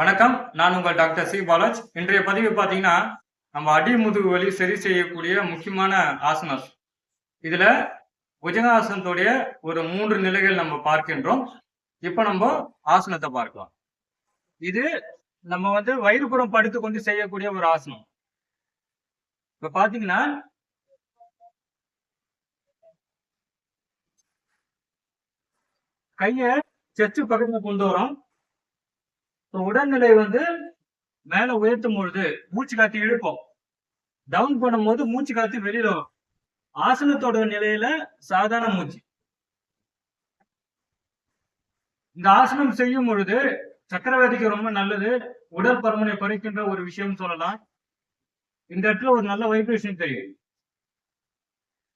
வணக்கம். நான் உங்கள் டாக்டர் சி. பாலாஜ். இன்றைய பதிவு பார்த்தீங்கன்னா நம்ம அடி முதுகு வலி சரி செய்யக்கூடிய முக்கியமான ஆசனம் இதுல புஜகாசனத்துடைய ஒரு மூன்று நிலைகள் நம்ம பார்க்கின்றோம். இப்போ நம்ம ஆசனத்தை பார்க்கலாம். இது நம்ம வந்து வயிறுபுறம் படுத்து கொண்டு செய்யக்கூடிய ஒரு ஆசனம். இப்போ பாத்தீங்கன்னா கையை செச்சு பக்கத்தில் கொண்டு வரோம். உடல்நிலை வந்து மேல உயர்த்தும் பொழுது மூச்சு காத்து இழுப்போம். டவுன் பண்ணும்போது மூச்சு காத்து வெளியில வரும். ஆசனத்தோட நிலையில சாதாரண மூச்சு. இந்த ஆசனம் செய்யும் பொழுது சக்கரவர்த்திக்கு ரொம்ப நல்லது. உடல் பருமனை குறைக்கின்ற ஒரு விஷயம் சொல்லலாம். இந்த இடத்துல ஒரு நல்ல வைப்ரேஷன் தெரியும்.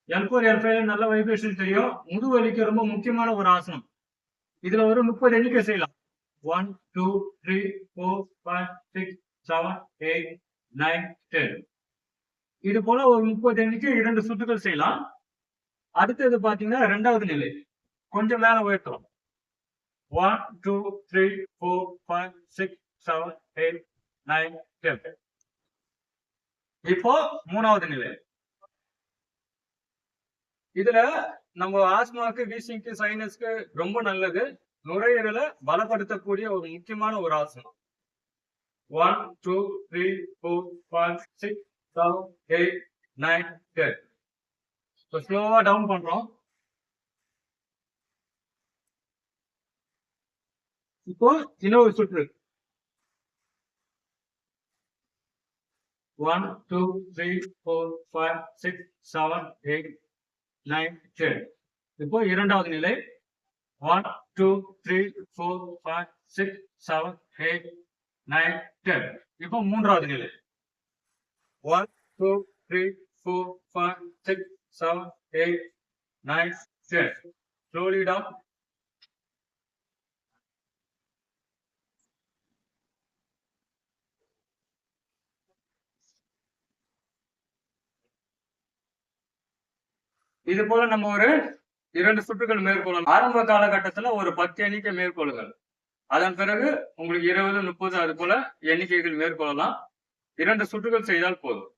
எல்போர் எல்பைல நல்ல வைப்ரேஷன் தெரியும். முதுவலிக்கு ரொம்ப முக்கியமான ஒரு ஆசனம். இதுல ஒரு முப்பது எண்ணிக்கை செய்யலாம். One two three four five six seven eight nine ten இது போல ஒரு முப்பது எண்ணிக்கை இரண்டு சுற்றுகள் செய்யலாம். அடுத்தது பாத்தீங்கன்னா ரெண்டாவது நிலை. கொஞ்சம் மேல உயர்த்துறோம் one two three four five six seven eight nine ten இப்போ மூணாவது நிலை. இதுல நம்ம ஆஸ்மாக்கு வீசிங்க்கு சைனஸ்க்கு ரொம்ப நல்லது. நுரையீரல பலப்படுத்தக்கூடிய ஒரு முக்கியமான ஒரு ஆசனம். One two three four five six seven eight nine ten இப்போ ஸ்லோவா டவுன் பண்றோம். இப்போ இன்னொரு சுற்று. One two three four five six seven eight nine ten இப்போ இரண்டாவது நிலை. One two three four five six seven eight nine ten இப்போ மூன்றாவது நிலை one two three four five six seven eight nine ten slowly down இது போல நம்ம ஒரு இரண்டு சுற்றுகள் மேற்கொள்ளலாம் ஆரம்ப காலகட்டத்துல ஒரு பத்து எண்ணிக்கை மேற்கொள்ளுங்கள் அதன் பிறகு உங்களுக்கு இருபது முப்பது அது போல எண்ணிக்கைகள் மேற்கொள்ளலாம் இரண்டு சுற்றுகள் செய்தால் போதும்.